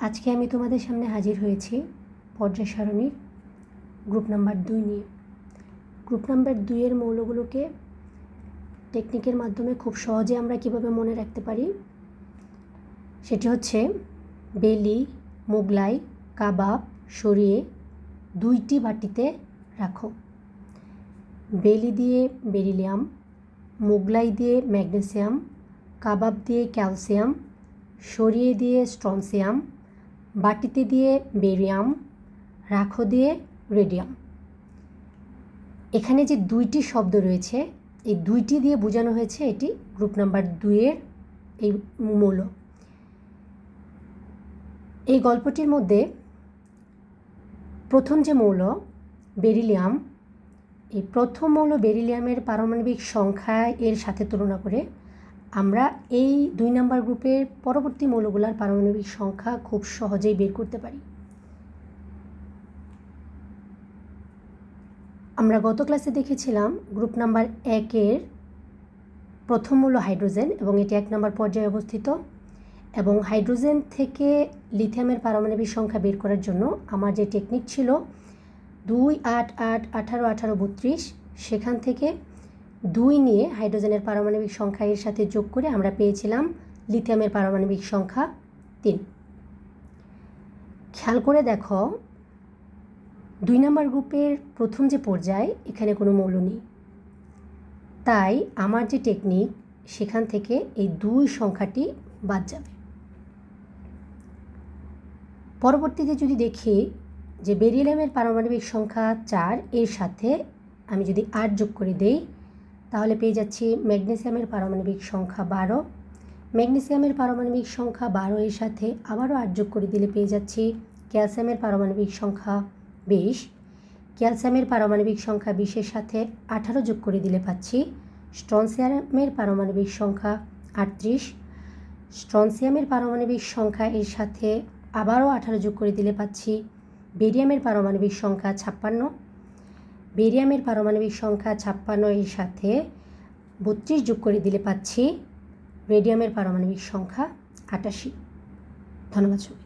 আজকে আমি তোমাদের সামনে হাজির হয়েছি পর্যায় সারণীর গ্রুপ নাম্বার দুই নিয়ে। গ্রুপ নাম্বার দুইয়ের মৌলগুলোকে টেকনিকের মাধ্যমে খুব সহজে আমরা কীভাবে মনে রাখতে পারি? সেটি হচ্ছে বেলি, মোগলাই, কাবাব, সরিয়ে দুইটি বাটিতে রাখো। বেলি দিয়ে বেরিলিয়াম, মোগলাই দিয়ে ম্যাগনেসিয়াম, কাবাব দিয়ে ক্যালসিয়াম, সরিয়ে দিয়ে স্ট্রনসিয়াম বাটিতে দিয়ে বেরিয়াম, রাখো দিয়ে রেডিয়াম। এখানে যে দুইটি শব্দ রয়েছে, এই দুইটি দিয়ে বোঝানো হয়েছে এটি গ্রুপ নাম্বার দুইয়ের এই মৌল। এই গল্পটির মধ্যে প্রথম যে মৌল, বেরিলিয়াম, এই প্রথম মৌল বেরিলিয়ামের পারমাণবিক সংখ্যা এর সাথে তুলনা করে আমরা এই দুই নাম্বার গ্রুপের পরবর্তী মৌলগুলার পারমাণবিক সংখ্যা খুব সহজেই বের করতে পারি। আমরা গত ক্লাসে দেখেছিলাম গ্রুপ নাম্বার একের প্রথম মূল্য হাইড্রোজেন এবং এটি এক নম্বর পর্যায়ে অবস্থিত এবং হাইড্রোজেন থেকে লিথিয়ামের পারমাণবিক সংখ্যা বের করার জন্য আমার যে টেকনিক ছিল দুই আট আট আঠারো আঠারো বত্রিশ সেখান থেকে দুই নিয়ে হাইড্রোজেনের পারমাণবিক সংখ্যা এর সাথে যোগ করে আমরা পেয়েছিলাম লিথিয়ামের পারমাণবিক সংখ্যা তিন। খেয়াল করে দেখো, দুই নম্বর গ্রুপের প্রথম যে পর্যায়, এখানে কোনো মৌল নেই। তাই আমার যে টেকনিক, সেখান থেকে এই দুই সংখ্যাটি বাদ যাবে। পরবর্তীতে যদি দেখি যে বেরিলিয়ামের পারমাণবিক সংখ্যা চার, এর সাথে আমি যদি আট যোগ করে দেই তাহলে পেয়ে যাচ্ছি ম্যাগনেসিয়ামের পারমাণবিক সংখ্যা বারো। ম্যাগনেসিয়ামের পারমাণবিক সংখ্যা বারো এর সাথে আবারও আট যোগ করে দিলে পেয়ে যাচ্ছি ক্যালসিয়ামের পারমাণবিক সংখ্যা বিশ। ক্যালসিয়ামের পারমাণবিক সংখ্যা বিশের সাথে আঠারো যোগ করে দিলে পাচ্ছি স্ট্রনসিয়ামের পারমাণবিক সংখ্যা আটত্রিশ। স্ট্রনসিয়ামের পারমাণবিক সংখ্যা এর সাথে আবারও আঠারো যোগ করে দিলে পাচ্ছি বেরিয়ামের পারমাণবিক সংখ্যা ছাপ্পান্ন। বেরিয়ামের পারমাণবিক সংখ্যা ছাপ্পান্ন এর সাথে বত্রিশ যোগ করে দিলে পাচ্ছি রেডিয়ামের পারমাণবিক সংখ্যা আটাশি। ধন্যবাদ সবাই